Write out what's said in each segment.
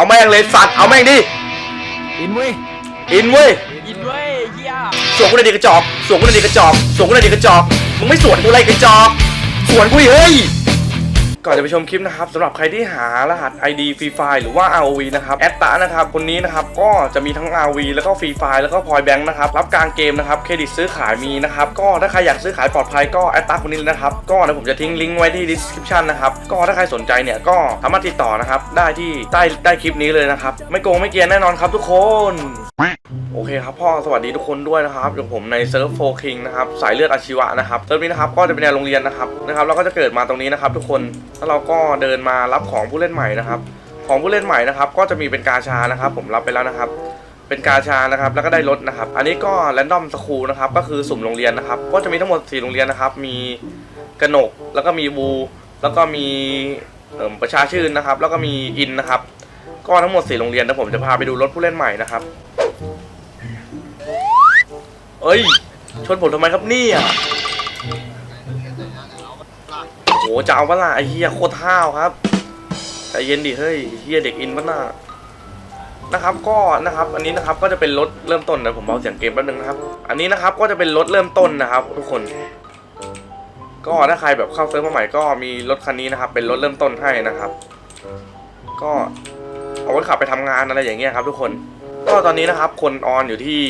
เอาแม่งเลยสัตว์เอาแม่งดิ อินเว้ยอินเว้ยอินเว้ยเฮียสวนกูเลยดิกระจอก สวนกูเลยดิกระจอก สวนกูเลยดิกระจอก มึงไม่สวนกูเลยกระจอก สวนกูดิเฮ้ย ก่อนจะไปชมคลิปนะครับสำหรับใครที่หารหัส ID Free Fire หรือว่า ROV นะครับแอดตานะครับคนนี้นะครับก็จะมีทั้ง ROV แล้วก็ Free Fire แล้วก็ Point Bank นะครับรับกลางเกมนะครับเครดิตซื้อขายมีนะครับก็ถ้าใครอยากซื้อขายปลอดภัยก็แอดตาคนนี้เลยนะครับก็เดี๋ยวผมจะทิ้งลิงก์ไว้ที่ description นะครับก็ถ้าใครสนใจเนี่ยก็สามารถติดต่อนะครับได้ที่ใต้ใต้คลิปนี้เลยนะครับไม่โกงไม่เกียนแน่นอนครับทุกคนโอเคครับพ่อสวัสดีทุกคนด้วยนะครับอยู่ผมในเซิร์ฟโฟคิงนะครับสายเลือดอาชีวะนะครับเซิร์ฟนี้นะครับก็จะเป็นแนวโรงเรียนนะครับนะครับเราก็จะเกิดมาตรงนี้นะครับทุกคน แล้วเราก็เดินมารับของผู้เล่นใหม่นะครับ ของผู้เล่นใหม่นะครับ ก็จะมีเป็นกาชานะครับ ผมรับไปแล้วนะครับ เป็นกาชานะครับ แล้วก็ได้รถนะครับ อันนี้ก็แรนดอมสคูลนะครับ ก็คือสุ่มโรงเรียนนะครับ ก็จะมีทั้งหมด4โรงเรียนนะครับ มีกระหนก แล้วก็มีบู แล้วก็มีประชาชื่นนะครับ แล้วก็มีอินนะครับ ก็ทั้งหมด4โรงเรียนนะผมจะพาไปดูรถผู้เล่นใหม่นะครับ เอ้ย ชนผมทำไมครับเนี่ยโห จะเอาปะล่ะไอ้เฮียโคตรห้าวครับใจเย็นดิเฮ้ยเฮียเด็กอินปะน่ะนะครับก็นะครับอันนี้นะครับก็จะเป็นรถเริ่มต้นนะผมเบาเสียงเกมแป๊บนึงนะครับ อันนี้นะครับก็จะเป็นรถเริ่มต้นนะครับ ทุกคน ก็ถ้าใครแบบเข้าเซิร์ฟมาใหม่ก็มีรถคันนี้นะครับ เป็นรถเริ่มต้นให้นะครับ ก็เอาไว้ขับไปทำงานอะไรอย่างเงี้ยครับ ทุกคน ก็ตอนนี้นะครับคนออนอยู่ที่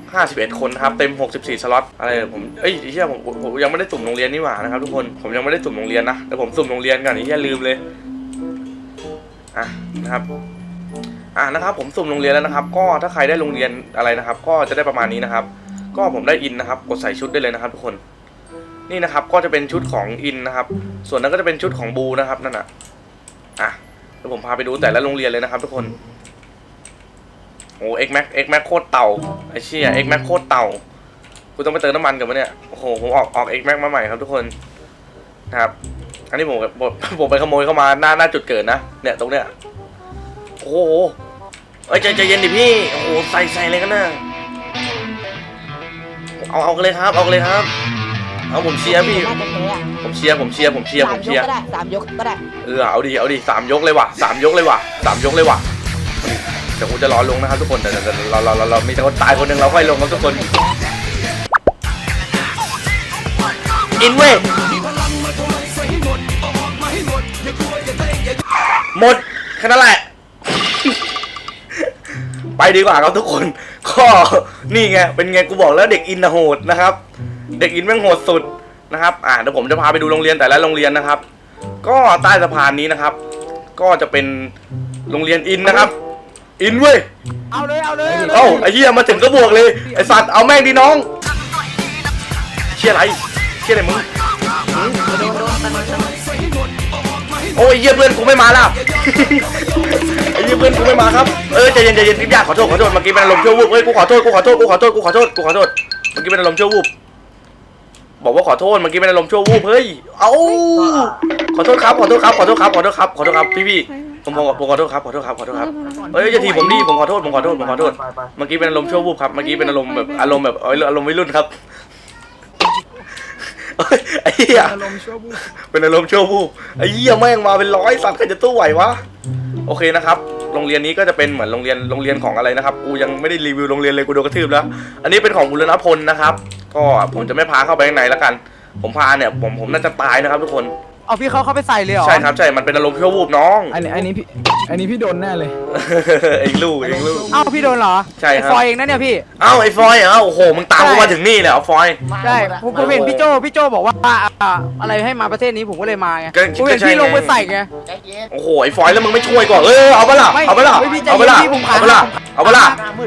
51 คนครับเต็ม 64 สล็อตอะไรผมเอ้ยไอ้เหี้ยผมผมยังไม่ได้สุ่มโรงเรียนนี่หว่านะครับทุกคนผมยังไม่ได้สุ่มโรงเรียนนะเดี๋ยวผมสุ่มโรงเรียนก่อนไอ้เหี้ยลืมเลยอะนะครับอะนะครับ ผมสุ่มโรงเรียนแล้วนะครับ ก็ถ้าใครได้โรงเรียนอะไรนะครับ ก็จะได้ประมาณนี้นะครับ ก็ผมได้อินนะครับ กดใส่ชุดได้เลยนะครับทุกคนนี่นะครับก็จะเป็นชุดของอินนะครับ ส่วนนั้นก็จะเป็นชุดของบูนะครับนั่นน่ะอะเดี๋ยวผมพาไปดูแต่ละโรงเรียนเลยนะครับ ทุกคน โอ้เอ็กแม็กเอ็กแม็กโคตรเต่าไอเชี่ยเอ็กแม็กโคตรเต่ากูต้องไปเติมน้ำมันกันวะเนี่ยโอ้โหผมออกออกเอ็กแม็กมาใหม่ครับทุกคนนะครับอันนี้ผมผมผมไปขโมยเข้ามาหน้าหน้าจุดเกิดนะเนี่ยตรงเนี้ยโอ้โหเอ้ยใจใจเย็นดิพี่โอ้โหใส่ใส่เลยกันนะเอาเอากันเลยครับเอากันเลยครับเอาผมเชียร์พี่น่าจะเตะอะผมเชียร์ผมเชียร์ผมเชียร์ผสามมยเชียร์กก็ได้สามยกก็ได้เออเอาดิเอาดิสามยกเลยว่ะสามยกเลยว่ะสามยกเลยว่ะเดี๋ยวกูจะรอลงนะครับทุกคนเดี๋ยวเดี๋ยวเดี๋ยวเราเราเราเรามีแต่คนตายคนหนึ่งเราค่อยลงครับทุกคนอินเว้ยหมดแค่นั้นแหละ ไปดีกว่าครับทุกคนก็นี่ไงเป็นไงกูบอกแล้วเด็กอินน่ะโหดนะครับ เด็กอินแม่งโหดสุดนะครับ อ่าเดี๋ยวผมจะพาไปดูโรงเรียนแต่ละโรงเรียนนะครับ ก็ใต้สะพานนี้นะครับ ก็จะเป็นโรงเรียนอินนะครับ อินเว้ยเอาเลยเอาเลยเอาเลยเอ้าไอ้เหี้ยมาถึงก็บวกเลย ไอ้สัตว์เอาแม่งดิน้อง เชี่ยอะไร เชี่ยอะไรมึงหืมโอ้ยไอ้เหี้ยเพื่อนกูไม่มาแล้วไอ้เหี้ยเพื่อนกูไม่มาครับ เออใจเย็นใจเย็นพี่ยาขอโทษขอโทษเมื่อกี้เป็นอารมณ์ชั่ววูบเฮ้ยกูขอโทษกูขอโทษกูขอโทษกูขอโทษกูขอโทษเมื่อกี้เป็นอารมณ์ชั่ววูบบอกว่าขอโทษเมื่อกี้เป็นอารมณ์ชั่ววูบเฮ้ย เอ้าขอโทษครับขอโทษครับขอโทษครับขอโทษครับขอโทษครับพี่พี่ ผมผมผมขอโทษครับขอโทษครับขอโทษครับเอ้ยอย่าทีผมดิผมขอโทษผมขอโทษผมขอโทษเมื่อกี้เป็นอารมณ์ชั่ววูบครับเมื่อกี้เป็นอารมณ์แบบอารมณ์แบบเอ้ยอารมณ์วัยรุ่นครับเอ้ยไอ้เหี้ยอารมณ์ชั่ววูบเป็นอารมณ์ชั่ววูบไอ้เหี้ยแม่งมาเป็นร้อยสัตว์ใครจะตู้ไหววะโอเคนะครับโรงเรียนนี้ก็จะเป็นเหมือนโรงเรียนโรงเรียนของอะไรนะครับกูยังไม่ได้รีวิวโรงเรียนเลยกูโดนกระทืบแล้ว อันนี้เป็นของบุรณพลนะครับ ก็ผมจะไม่พาเข้าไปข้างในแล้วกัน ผมพาเนี่ยผมผมน่าจะตายนะครับทุกคน เอาพี่เขาเข้าไปใส่เลยเหรอใช่ครับใช่ มันเป็นอารมณ์ชั่ววูบน้อง อันนี้อันนี้พี่อันนี้พี่โดนแน่เลย เองลูกเองลูก เอ้าพี่โดนเหรอใช่ครับ ไอ้ฟอยเองนะเนี่ยพี่ เอ้าไอ้ฟอยเอ้าโอ้โหมึงตามกูมาถึงนี่เลยเหรอฟอย ใช่ผมผมเห็นพี่โจพี่โจบอกว่าอ่าอะไรให้มาประเทศนี้ผมก็เลยมาไงก็ผมเห็นก็ใช่พี่ลงไงไปใส่ไง ใจเย็นโอ้โหไอ้ฟอยแล้วมึงไม่ช่วยก่อนเออเอาปะล่ะไม่เอาปะล่ะไม่พี่ใจเอาปะล่ะเย็นพี่ผมขาเอาปะล่ะเอาปะล่ะ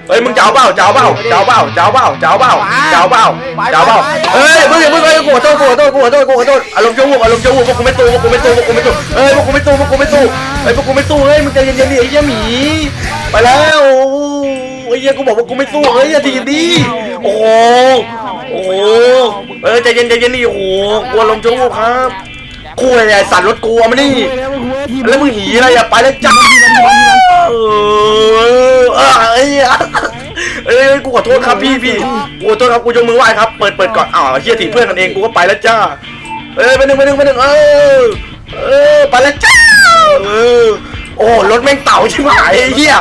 เฮ้ยมึงจะเอาเปล่าจะเอาเปล่าจะเอาเปล่าจะเอาเปล่าจะเอาเปล่าจะเอาเปล่าจะเอาเปล่าเฮ้ยมึงอย่ามึงเฮ้ยกูขอโทษกูขอโทษกูขอโทษกูขอโทษอารมณ์ชั่ววูบอารมณ์ชั่ววูบพวกกูไม่ตู้พวกกูไม่ตู้พวกกูไม่ตู้เฮ้ยพวกกูไม่ตู้พวกกูไม่ตู้เฮ้ยพวกกูไม่ตู้เฮ้ยมึงใจเย็นๆดิไอ้เหี้ยหมีไปแล้วไอ้เหี้ยกูบอกว่ากูไม่ตู้เฮ้ยอย่าดีดิโอ้โหโอ้โหเออใจเย็นใจเย็นดิโอ้โหกูอารมณ์ชั่ววูบครับกูไอ้สัตว์รถกูเอามานี่แล้วมึงหีอะไรอะไปแล้วจ้าเออเออเอ้ยเอ้ยกูขอโทษครับพี่พี่กูขอโทษครับกูยกมือไหว้ครับเปิดเปิดก่อนอ้าวเฮียถีเพื่อนกันเองกูก็ไปแล้วจ้า เอ้ยไปหนึ่งไปหนึ่งไปหนึ่งเออเออไปแล้วจ้าเออโอ้รถแม่งเต่าชิบหายไอ้เหี้ย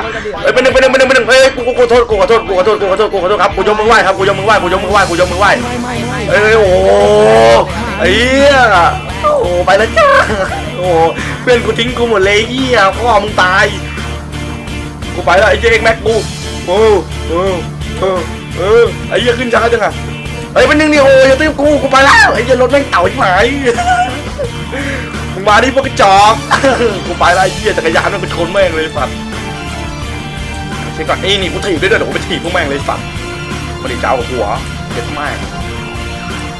เอ้ยเป็นหนึ่งเป็นหนึ่งเป็นหนึ่งเป็นหนึ่งเฮ้ยกูกูขอโทษกูขอโทษกูขอโทษกูขอโทษกูขอโทษครับกูยกมือไหว้ครับกูยกมือไหว้กูยกมือไหว้กูยกมือไหว้เอ้ยโอ้ไอ้เหี้ยโอ้ไปแล้วจ้าโอ้เพื่อนกูทิ้งกูหมดเลยไอ้เหี้ยพ่อมึงตายกูไปแล้วไอ้เจ๊เอ็กแม็กกูโอ้โอ้โอ้เออไอ้เหี้ยขึ้นช้าจังอะ เอ้ยเป็นหนึ่งดิโอ้ยอย่าตื้อกูกูไปแล้วไอ้เหี้ยรถแม่งเต่าชิบหายมึงมาดิพวกกระจอกกูไปแล้วไอ้เหี้ยจักรยานมันไปชนแม่งเลยสัตว์เช็คก่อนนี่นี่กูถีบด้วยเดี๋ยวกูไปถีบพวกแม่งเลยสัตว์มาดิเจ้าหัวเด็ดม่ง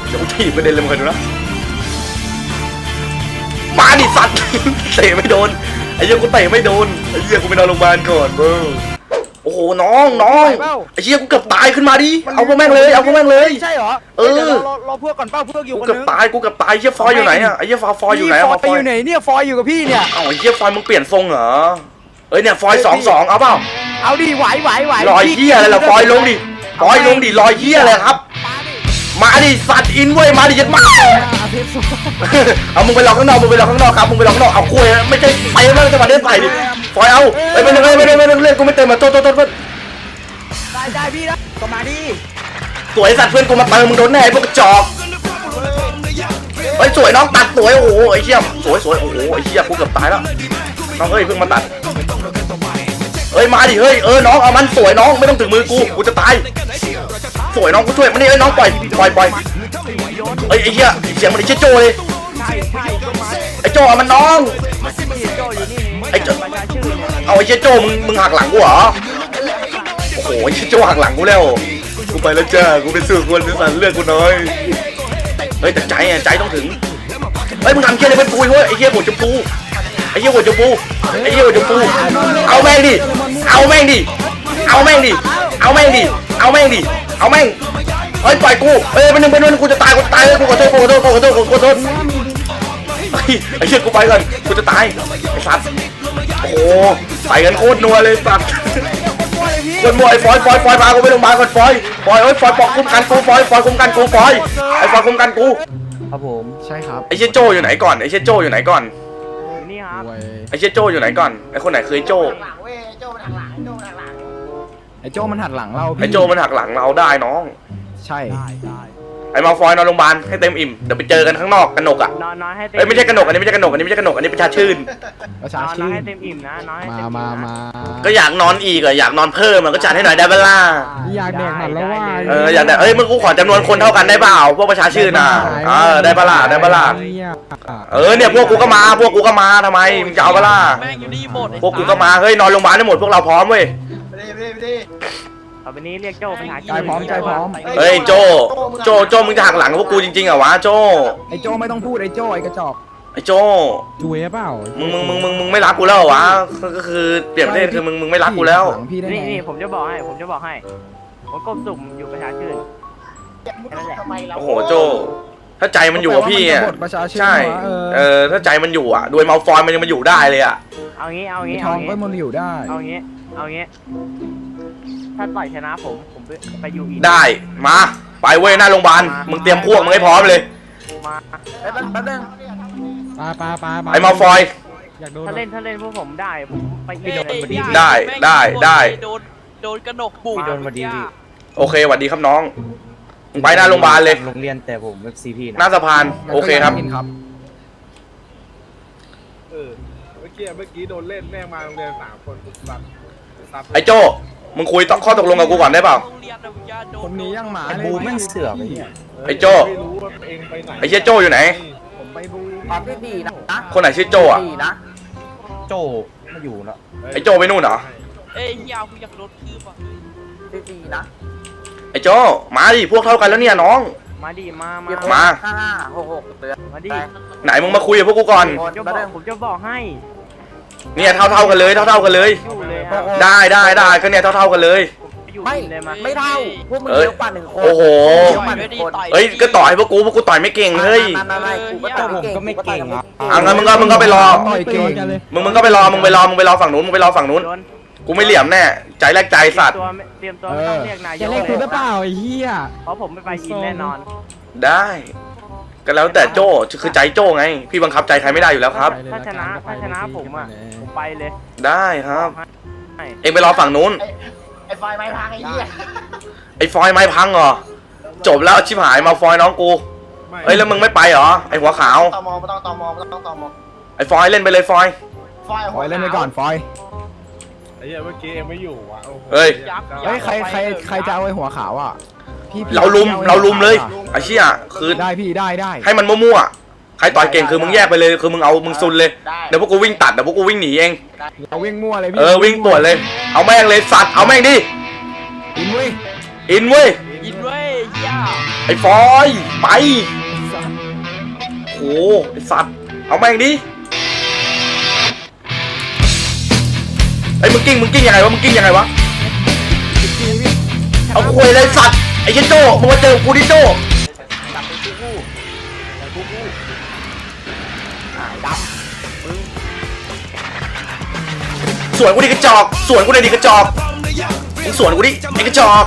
เดี๋ยวกูถีบประเด็นเลยมึงเคยดูนะมาดิสัตว์เตะไม่โดนไอ้เหี้ยกูเตะไม่โดนไอ้เหี้ยกูไปนอนโรงพยาบาลก่อนเบ้อ โอ้โหน้องน้องไอ้เหี้ยกูเกือบตายขึ้นมาดิเอาพวกแม่งเลยเอาพวกแม่งเลย ใช่เหรอเออ ดี๋ยวรอรอพวกก่อนเป้าพวกอยู่กูคนเกือบนึงตายกูเกือบตายไอ้เหี้ยฟอยอยู่ไหนอะไอ้เหี้ยฟอยฟอยอยู่ไหนอะฟมาอยฟอยอยู่ไหนเนี่ยฟอยอยู่กับพี่เนี่ย เอ้าไอ้เหี้ยฟอยมึงเปลี่ยนทรงเหรอเอ้ยเนี่ยฟอยสองสองเอาเปล่าเอาดิไหวไหวไหวลอยเหี้ยอะไรล่ะฟอยลงดิฟอยลงดิลอยเหี้ยอะไรครับ มาดิสัตว์อินเว้ยมาดิยัดมาอา เทปสุดเอามึงไปรอข้างนอกมึงไปรอข้างนอกครับมึงไปรอข้างนอกเอาคุยไม่ใช่ไปแล้วจะมาเล่นใส่ดิฟอยเอาไอ้ยไม่ไม่ไม่ไม่ไม่เล่นกูไม่เต็มมาโทษโทษโทษโทษได้ได้พี่นะก็มาดิสวยสัตว์เพื่อนกูมาเติมมึงโดนแน่ไอ้พวกกระจอกเฮ้ยสวยน้องตัดสวยโอ้โหไอ้เชี่ยสวยสวยโอ้โหไอ้เชี่ยกูเกือบตายแล้วน้องเอ้ยเพิ่งมาตัดเอ้ยมาดิเฮ้ยเออน้องเอามันสวยน้องไม่ต้องถึงมือกูกูจะตายสวยน้องกูช่วยมันนี่เอ้ยน้องปล่อยปล่อยปล่อย เอ้ยไอ้เชี่ยเสียงมันไอ้เชี่ยโจเลยใช่ใช่ก็มาไอ้โจเอามันน้องพี่โจอยู่นี่ไอ้โจ้ประชาชื่อเนี่ยเอาไอ้เชี่ยโจมึงมึงหักหลังกูเหรอโอ้โหไอ้เชี่ยโจหักหลังกูแล้วกูไปแล้วจ้ากูไปสู้คนที่สันเลือกกูน้อยเฮ้ยแต่ใจอะใจต้องถึงเฮ้ยมึงทำเชี่ยอะไรเป็นปุยเว้ยไอ้เชี่ยหัวจะปูไอ้เชี่ยหัวจะปูไอ้เชี่ยหัวจะปูเอาแม่งดิเอาแม่งดิเอาแม่งดิเอาแม่งดิเอาแม่งดิ เอาแม่งเฮ้ยปล่อยกูเฮ้ยเป็นหนึ่งเป็นหนึ่งกูจะตายกูจะตายเลยกูขอโทษกูขอโทษกูขอโทษกูขอโทษเฮ้ยไอ้เชี่ยกูไปก่อนกูจะตายไอ้สัตว์โอ้โหใส่กันโคตรนัวเลยสัตว์คนมวยฟอยฟอยฟอยพากูไปโรงพยาบาลก่อนฟอยฟอยเอ้ยฟอยปอกคุมกันกูฟอยฟอยคุมกันกูฟอยไอ้ฟอยคุมกันกูครับผมใช่ครับไอ้เชี่ยโจอยู่ไหนก่อนไอ้เชี่ยโจอยู่ไหนก่อนอยู่นี่ครับรวยไอ้เชี่ยโจอยู่ไหนก่อนไอ้คนไหนเคยโจ ไอ้โจ้มันหัดหลังเราพี่ไอ้โจมันหักหลังเราได้น้อง ใช่ไอ้มาฟอยนอนโรงพยาบาลให้เต็มอิ่มเดี๋ยวไปเจอกันข้างนอกกันหนกอะนอนนอนให้เต็มเอ้ยไม่ใช่กระหนกอันนี้ไม่ใช่กระหนกอันนี้ไม่ใช่กระหนกอันนี้ประชาชื่น ประนชาอนนอชื่นนให้เต็มอิ่มนะนอนให้มาเต็มอิ่มมานะมาก็อยากนอนอีกอะอยากนอนเพิ่มมันก็จัดให้หน่อยได้เปะล่าอยากแดกหนัดแล้วว่า เอออยากได้เอ้ยมึงกูขอจำนวนคนเท่ากันได้เปล่าพวกประชาชื่นน่ะเออได้ปะล่ะได้ปะล่ะเนี่ยเออเนี่ยพวกกูก็มาพวกกูก็มาทำไมมึงจะเอาปะล่ะแม่งอยู่นี่หมดไอ้พวกกูก็มา เฮ้ย นอนโรงพยาบาลได้หมดพวกเราพร้อมเว้ยไป ดิไปดิไปดิเอาไปนี้เรียกโจประชาชื่ใจพร้อมใจพร้อม เฮ้ยโจโจโจมึงจะหักหลังพวกกูจริงๆเหรอวะโจไอ้โจ้ไม่ต้องพูดไอ้โจ้ไอ้กระจอกไอ้โจจุยเปล่ามึงมึงมึงมึงมึงไม่รักกูแล้วเหรอวะก็คือเปลี่ยนประเทศคือมึงมึงไม่รักกูแล้วหงพี่ได้นี่ไงนี่ผมจะบอกให้ ผมจะบอกให้ ผมก้มสุ่มอยู่ประชาชื่นทำไมเราโอ้โหโจ ถ้าใจมันอยู่กับพี่อะแปลว่ามันจะบทประชาชื่นใช่วะเออเออถ้าใจมันอยู่อะโดยมาฟอยมันยังมาอยู่ได้เลยอะเอางี้เอาไอ้งี้ทเอาองงี้ก็มันอยู่ได้เอางี้ เอางี้ ถ้าต่อยชนะผม ผมไปไปอยู่อีก ได้มา ไปเว้ยหน้าโรงพยาบาลมึงเตรียมพวกมึงให้พร้อมเลยมาเอ้ยแป๊บแป๊บนึงปลาปลาปลาไอ้มาฟอย อยากโดนถ้าเล่นถ้าเล่นพวกผมได้ ผมไปอีกเอ้ยวันนี้ได้ได้ได้ โดนโดนกระหนกบุกโดนพอดีพี่ โอเคสวัสดีครับน้องมึงไปหน้าโรงพยาบาลเลย โรงเรียนแต่ผมเว็บซีพีหน้าสะพานโอเคครับกินครับ เออเมื่อกี้เมื่อกี้โดนเล่นแม่งมาโรงเรียนสามคนปุ๊บซับซับ ไอ้โจมึงคุยต้องข้อตกลงกับกูก่อนได้เปล่า โรงเรียนนะอย่าโดคนนนี้ยังหมาเลยบูแม่งเสือกไอ้เนี่ยไอ้โจ้ ไม่รู้ว่าเองไปไหนไอ้เชี่ยโจอยู่ไหน ผมไปบูความที่ดีนะคนไหนชื่อโจอะดีนะโจไม่อยู่แล้วไอ้โจไปนู่นเหรอ เอ้ยยาวกูอยากโดนคืบอะที่ดีนะไอ้โจมาดิพวกเท่ากันแล้วเนี่ยน้อง มาดิมามามาห้าห้าหกหกเดือนมาดิ ไหนมึงมาคุยกับพวกกูก่อน ผมจะบอกผมจะบอกให้เนี่ยเท่าเท่าๆกันเลยเท่าเท่าๆกันเลย อยู่เลยครับ ได้ได้ได้ก็เนี่ยเท่าเท่าๆกันเลย อยู่ไม่เลยมาไม่เท่าพวกมึงเอ้ยเยอะกว่าหนึ่งคนโอ้โห เยอะกว่าหนึ่งคนเอ้ยก็ต่อยพวกกูพวกกูต่อยไม่เก่งเฮ้ยไม่ไม่ไม่กูก็ต่อยไม่เก่งอะงั้นมึงก็มึงก็ไปรอต่อยเก่งกันเลยมึงมึงก็ไปรอมึงไปรอมึงไปรอฝั่งนู้นมึงไปรอฝั่งนู้นโดนกูไม่เหลี่ยมแน่ใจแรกใจสัตว์เตรียมตัวไม่เตรียมตัวไม่ต้องเรียกนายกจะเล่นคุณหรือเปล่าไอ้เหี้ยเพราะผมไม่ไปยินแน่นอน ได้ก็แล้วแต่โจ้คือใจโจ้ไง พี่บังคับใจใครไม่ได้อยู่แล้วครับถ้าชนะถ้าชนะผมอะไปเลย ได้ครับ เองไปรอฝั่งนู้นไอ้ไฟไม้พังไอ้เหี้ยไอ้ฟอยไม้พังเหรอ จบแล้วชิบหายมาฟอยน้องกูไม่เอ้ยแล้วมึงไม่ไปเหรอไอ้หัวขาว ตอมอไม่ต้องตอมอไม่ต้องตอมอไอ้ฟอยเล่นไปเลยฟอย ไฟฟอยเล่นไปก่อนฟอยไอ้เหี้ยเมื่อกี้เองไม่อยู่ว่ะโอ้โหเฮ้ย เฮ้ยใครใครใครจะเอาไอ้หัวขาวอะพี่พี่เราลุมอไอ้เราลุมเลยหัวขาวไอ้เชี่ยคือได้พี่ได้ได้ให้มันมั่วๆใค รต่อยเก่งคือมึงแยกไปเลยคือมึงเอามึงซุนเลยได้เดี๋ยวพวกกูวิ่งตัดเดี๋ยวพวกกูวิ่งหนีเองเราวิ่งมั่วเลยพี่เออวิ่งปวดเลย เอาแม่งเลยสัตว์เอาแม่งดิอินเว้ยอินเว้ยอินเว้ยเฮียไอ้ฟอยไปโหไอ้สัตว์เอาแม่งดิไอ้ยมึงกิ้งมึงกิ้งยังไงวะมึงกิ้งยังไงวะเอาคุยเลยสัตว์ไอ้เหี้ยโจ้มึงมาเจอกูดิโจ้ สวนกูดิกระจอกสวนกูเลยดิกระจอกมึงสวนกูดิไอ้กระจอก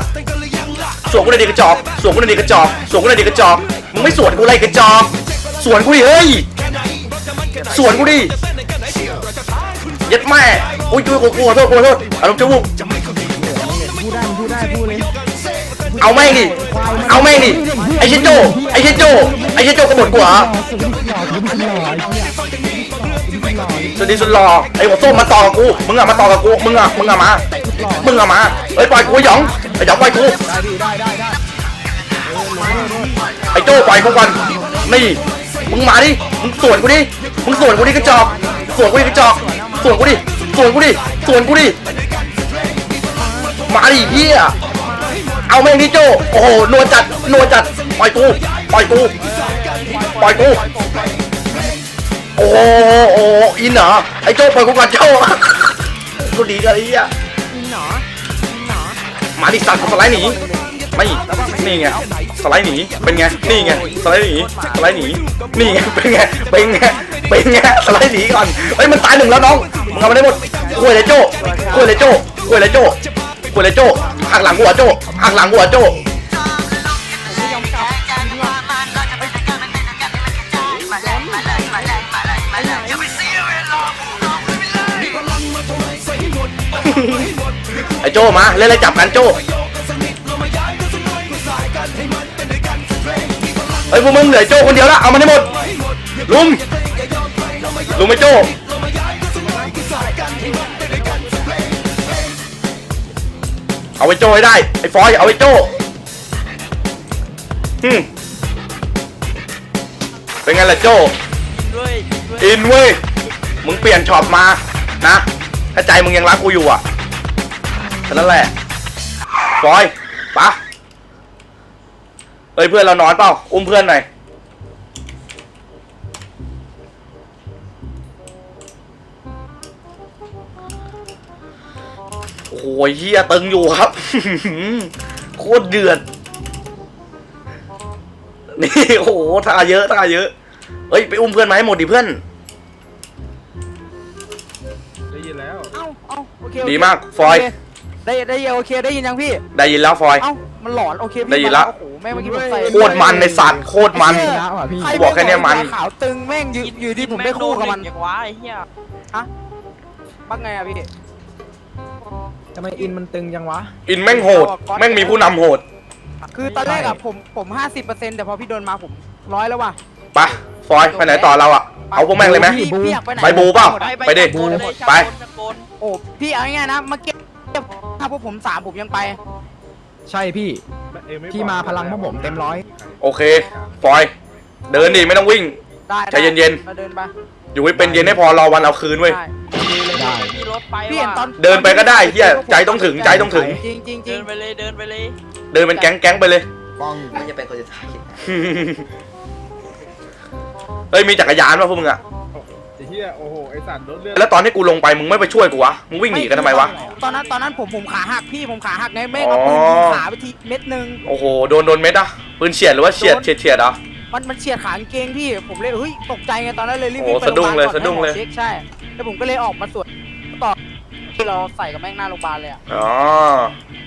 สวนกูเลยดิกระจอกสวนกูเลยดิกระจอกสวนกูเลยดิกระจอกมึงไม่สวนกูเลยกระจอกสวนกูดิเฮ้ยสวนกูดิยัดแม่อุ้ยอุ้ยกูกลัวโทษกลัวโทษอารมณ์จะวุกพูดได้พูดได้พูดเลย เอาแม่งดิ เอาแม่งดิ ไอ้เชนโจ ไอ้เชนโจ ไอ้เชนโจกระบดกูเหรอสวัสดีสุดหล่อไอ้หัวส้มมาต่อกับกู มึงอะมาต่อกับกู มึงอะมึงอะมา มึงอะมาเฮ้ยปล่อยกูหยองไอ้หยองปล่อยกู ไอ้โจ้ปล่อยกูก่อนนี่ มึงมาดิ มึงสวนกูดิ มึงสวนกูดิกระจอก สวนกูดิกระจอก สวนกูดิ สวนกูดิ สวนกูดิ มาดิเฮีย เอาแม่งดิโจโอ้โหนัวจัดนัวจัด ปล่อยกู ปล่อยกู ปล่อยกู โอ้โหโอ้โหอินเหรอ ไอ้โจ้ปล่อยกูก่อนโจ้กูดีกันไอ้เหี้ยมาดิสัตว์สไลด์หนี ไม่ นี่ไง สไลด์หนี เป็นไง นี่ไง สไลด์หนี สไลด์หนี นี่ไง เป็นไง เป็นไง เป็นไง สไลด์หนีก่อน เฮ้ย มันตายหนึ่งแล้วน้อง มึงเอามาได้หมดคุยเลยโจ้คุยเลยโจ้คุยเลยโจ้ คุยเลยโจ้หักหลังหัวโจ้หักหลังหัวโจ้ไอ้โจ้มาเล่นอะไรจับกันโจ้เฮ้พวกมึงเหลือโจ้คนเดียวละเอามันให้หมดลุมลุมไอ้โจ้ เอาไอ้โจ้ให้ได้ ไอ้ฟอยเอาไอ้โจ้ฮึมเป็นไงล่ะโจ้ด้วยด้วยอินเว้ย มึงเปลี่ยนช็อปมา นะ ถ้าใจมึงยังรักกูอยู่อะแค่นั้นแหละฟอยปะเอ้ยเพื่อนเรานอนเปล่า อุ้มเพื่อนหน่อย โอ้โหเฮียตึงอยู่ครับ โคตรเดือด นี่โอ้โหท่าเยอะท่าเยอะ เอ้ย ไปอุ้มเพื่อนมาให้หมดดิเพื่อน ได้ยินแล้ว เอ้าเอ้าโอเคโอเคดีมากฟอย โเคได้ได้ยินโอเคได้ยินยังพี่ ได้ยินแล้วฟอย เอ้ามันหลอนโอเคพี่ได้ยินละ โอ้โหแม่งเมื่อกี้ผมใส่โคตรมันในสัตว์โคตรมันชนะว่ะพี่ใครบอกแค่เนี้ยมันหัวขาวตึงแม่งอยู่อยู่ดีผมได้คู่กับมันแงโดเหล็อย่างว้าไอ้เฮียบักไงอะพี่ ทำไมอินมันตึงจังวะ อินแม่งโหด แม่งมีผู้นำโหดคือตอนแรกอะผมผมห้าสิบเปอร์เซ็นต์แต่พอพี่โดนมาผมร้อยแล้วว่ะ ไปะฟอยไปไหนต่อเราอะ เอาพวกแม่งเลยไหม พี่พี่อยากไปไหนไปบูเปล่า ไปดิตะโกนเลยไปตะโกนโอ้พี่เอาง่ายๆนะเมื่อกี้ถ้าพวกผมสามผมยังไป ใช่พี่เองไม่พี่มาพลังพวกผมเต็มร้อย โอเค ฟอย เดินดิ ไม่ต้องวิ่ง ได้ใจเย็นๆเราเดินไปอยู่ให้เป็นเย็นให้พอรอวันเอาคืนเว้ย ได้ ได้ไม่มีร ถไปพี่เห็นตอนเดินไปก็ได้เหี้ยใจต้องถึงใจต้องถึง จริงจริงจริเดิงนไปเลยเดินไปเลยเดินเป็นแก๊งแก๊งๆไปเลยบ้องไม่จะเป็นคนสุดท้ายเฮ้ยมีจักรยานป่ะพวกมึงอะไอ้เหี้ยโอ้โหไอ้สัตว์รถเลือดแล้วตอนที่กูลงไปมึงไม่ไปช่วยกูวะมึงวิ่งหนีกันทำไมวะ ตอนนั้นตอนนั้นผมผมขาหักพี่ผมขาหักไงแม่งเอาปืนอ๋อยิงขาไปทีเม็ดหนึง โอ้โหโดนโดนเม็ดอะปืนเฉียดหรือว่าเฉียดเฉียดเฉียดอะ มันมันเฉียดขากางเกงพี่ผมเลยเฮ้ยตกใจไงตอนนั้นเลยรีบโอ้วิ่งไปสะดุ้งเลยโรพาบาก่อนสะดุ้งเลย ให้หมอช็คใช่แล้วผมก็เลยออกมาสวดต่อที่ เราใส่กับแม่งหน้าโรงพยาบาลเลยอะอ๋อ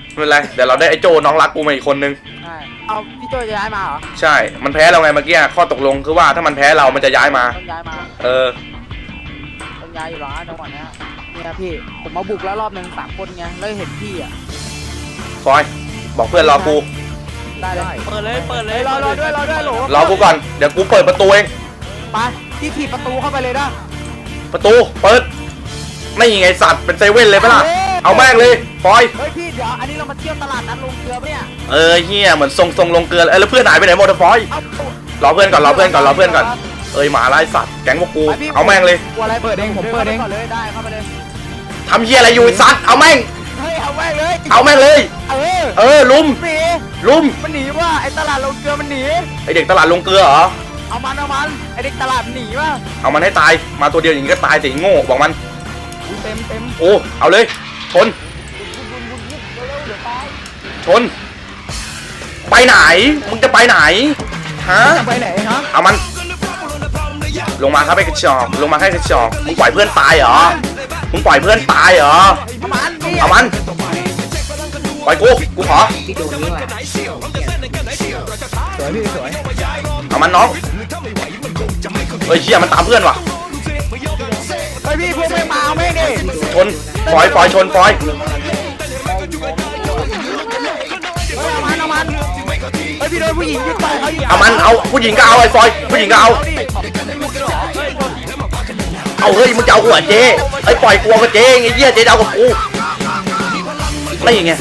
ไม่เป็นไรเดี๋ยวเราได้ไอ้โจน้องรักกูมาอีกคนนึง ใช่เอาพี่โจจะย้ายมาเหรอใช่ มันแพ้เราไงเมื่อกี้ข้อตกลงคือว่าถ้ามันแพ้เรา มันจะย้ายมา ต้องย้ายมาเออ ต้องย้ายอยู่หรอจังหวะเนี้ยเนี่ยพี่ผมมาบุกแล้วรอบหนึ่งสามคนไงแล้วเห็นพี่อะฟอย บอกเพื่อนรอกู ได้เลยเปิดเลย เปิดเลยรอรอด้วยรอด้วยโหลรอกูก่อน เดี๋ยวกูเปิดประตูเอง ไปพี่ถีบประตูเข้าไปเลยนะประตู เปิด ไม่ยังไงสัตว์เป็นเซเว่นเลยปะล่ะ เอาแม่งเลยฟอย เฮ้ยพี่เดี๋ยวอันนี้เรามาเที่ยวตลาดนัดลงเกลือปะเนี่ยเออเฮียเหมือนทรงทรงลงเกลือเลยเออแล้วเพื่อนหายไปไหนหมดอะฟอยเอารอเพื่อนก่อนรอเพื่อนก่อนรอเพื่อนก่อน เอ้ยหมาไล่สัตว์แก๊งพวกกู ไปพี่เอาแม่งเลยกลัวอะไรเปิดเองผมเปิดเองก่อนเลยได้เข้าไปเลยทำเฮียอะไรอยู่ไอ้สัตว์เอาแม่ง เฮ้ยเอาแม่งเลยเอาแม่งเลย เออเออลุมหนีลุมมันหนีว่าไอ้ตลาดลงเกลือมันหนีไอเด็กตลาดลงเกลือเหรอเอามันเอามันไอ้เด็กตลาดมันหนีว่ะเอามันให้ตายมาตัวเดียวอย่างนี้ก็ตายสิโง่บอกมันอุ๊ย เต็มเต็มโอ้ เอาเลย ชน ชน ไปไหน มึงจะไปไหน ฮะ จะไปไหนครับเอามัน ลงมาครับไอ้กระจอกลงมาให้กระจอกมึงปล่อยเพื่อนตายเหรอ มึงปล่อยเพื่อนตายเหรอเอามันพี่เอามัน ปล่อยกู กูขอสวยพี่สวยเอามันน้องเฮ้ยเชี่ยมันตามเพื่อนว่ะเฮ้ยพี่พวกแม่งมาเอาแม่งดิชนฟอยฟอยชนฟอยเฮ้ยเอามันเอามันเฮ้ยพี่โดนผู้หญิงยึดไปเขาอยู่เอามันเอาผู้หญิงก็เอาไอ้ฟอยผู้หญิงก็เอาเอาเฮ้ยมึงจะเอาหัวเจ๊ไอ้ปล่อยกลัวกับเจ๊ไอ้เหี้ยเจ๊จะเอากับกูนี่ไง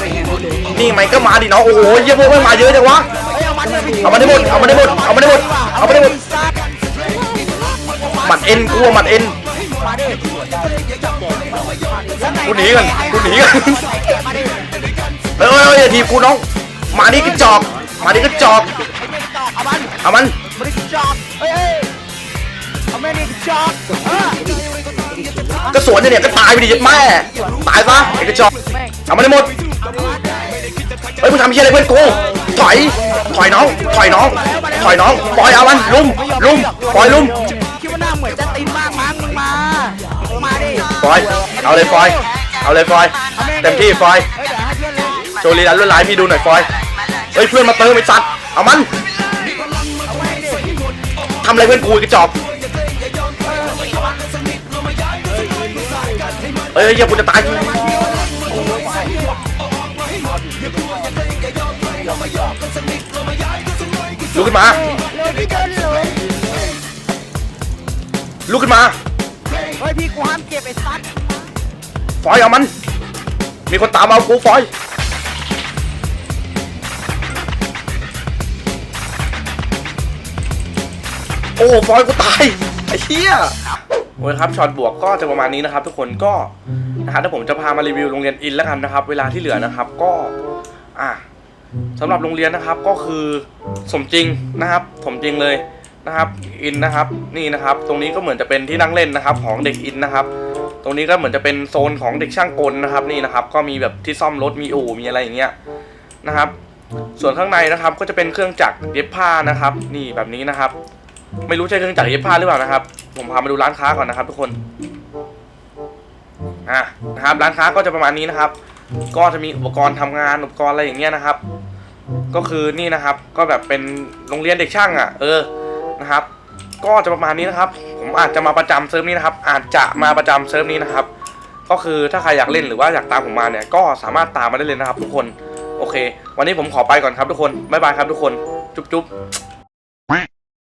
นี่ไงก็มาดิน้องโอ้โหเหี้ยพวกไม่งมาเยอะจังวะเฮ้ยเอามันเลยพี่เอามันได้หมดเอามันได้หมดเอามันได้หมดเอามันได้หมดหมัดเอ็นกูอะหมัดเอ็น มาดิกูหนีกันกูหนีกันเฮ้ยเฮ้ยเฮ้ยอย่าทีบกูน้อง มาดิกระจอก มาดิกระจอกเอามันเอามันมาดิจอกเฮ้ยเอาแม่ดิจอกเออก็สวนเนี่ยก็ตายไปดิยัดแม่ตายซะไอ้กระจอกเอามันได้หมดเฮ้ยมึงทำเหี้ยอะไรเพื่อนกูถอย ถอยน้อง ถอยน้อง ถอยน้อง ปล่อยเอามันลุมลุมปล่อยลุม เหมือนจะตีนมากมั้งมึงมามาดิฟอย เอาเลยฟอย เอาเลยฟอย เต็มที่ฟอย เฮ้ยเดี๋ยวให้เพื่อนเลยโชว์ลีลาลวดลายพี่ดูหน่อยฟอย เฮ้ยเพื่อนมาเติมไอ้สัตว์ เอามันทำอะไรเพื่อนกูไอ้กระจอกเฮ้ยเฮ้ยเหี้ยกูจะตายลุกขึ้นมาลุ กขึ้นมาเฮ้ยพี่กูห้ามเก็บไอ้สัตว์ฟอยเอามัน มีคนตามเอากูฟอยโอ้ฟอยกูตายไอ้เหี้ยโอ้ยครับช็อตบวกก็จะประมาณนี้นะครับ ทุกคนก็นะฮะถ้าผมจะพามารีวิวโรงเรียนอินแล้วกันนะครับ เวลาที่เหลือนะครับก็อะสำหรับโรงเรียนนะครับก็คือสมจริงนะครับ สมจริงเลย นะครับอินนะครับนี่นะครับ ตรงนี้ก็เหมือนจะเป็นที่นั่งเล่นนะครับ ของเด็กอินนะครับ ตรงนี้ก็เหมือนจะเป็นโซนของเด็กช่างกลนะครับนี่นะครับ ก็มีแบบที่ซ่อมรถมีอู่มีอะไรอย่างเงี้ยนะครับ ส่วนข้างในนะครับก็จะเป็นเครื่องจักรเย็บผ้านะครับ นี่แบบนี้นะครับ ไม่รู้ใช่เครื่องจักรเย็บผ้าหรือเปล่านะครับ ผมพามาดูร้านค้าก่อนนะครับ ทุกคนอะนะครับ ร้านค้าก็จะประมาณนี้นะครับ ก็จะมีอุปกรณ์ทำงานอุปกรณ์อะไรอย่างเงี้ยนะครับ ก็คือนี่นะครับ ก็แบบเป็นโรงเรียนเด็กช่างอะ เออ นะครับ ก็จะประมาณนี้นะครับ ผมอาจจะมาประจำเซิร์ฟนี้นะครับ อาจจะมาประจำเซิร์ฟนี้นะครับ ก็คือถ้าใครอยากเล่นหรือว่าอยากตามผมมาเนี่ย ก็สามารถตามมาได้เลยนะครับ ทุกคน โอเค วันนี้ผมขอไปก่อนครับทุกคน บ๊ายบายครับทุกคน จุ๊บจุ๊บ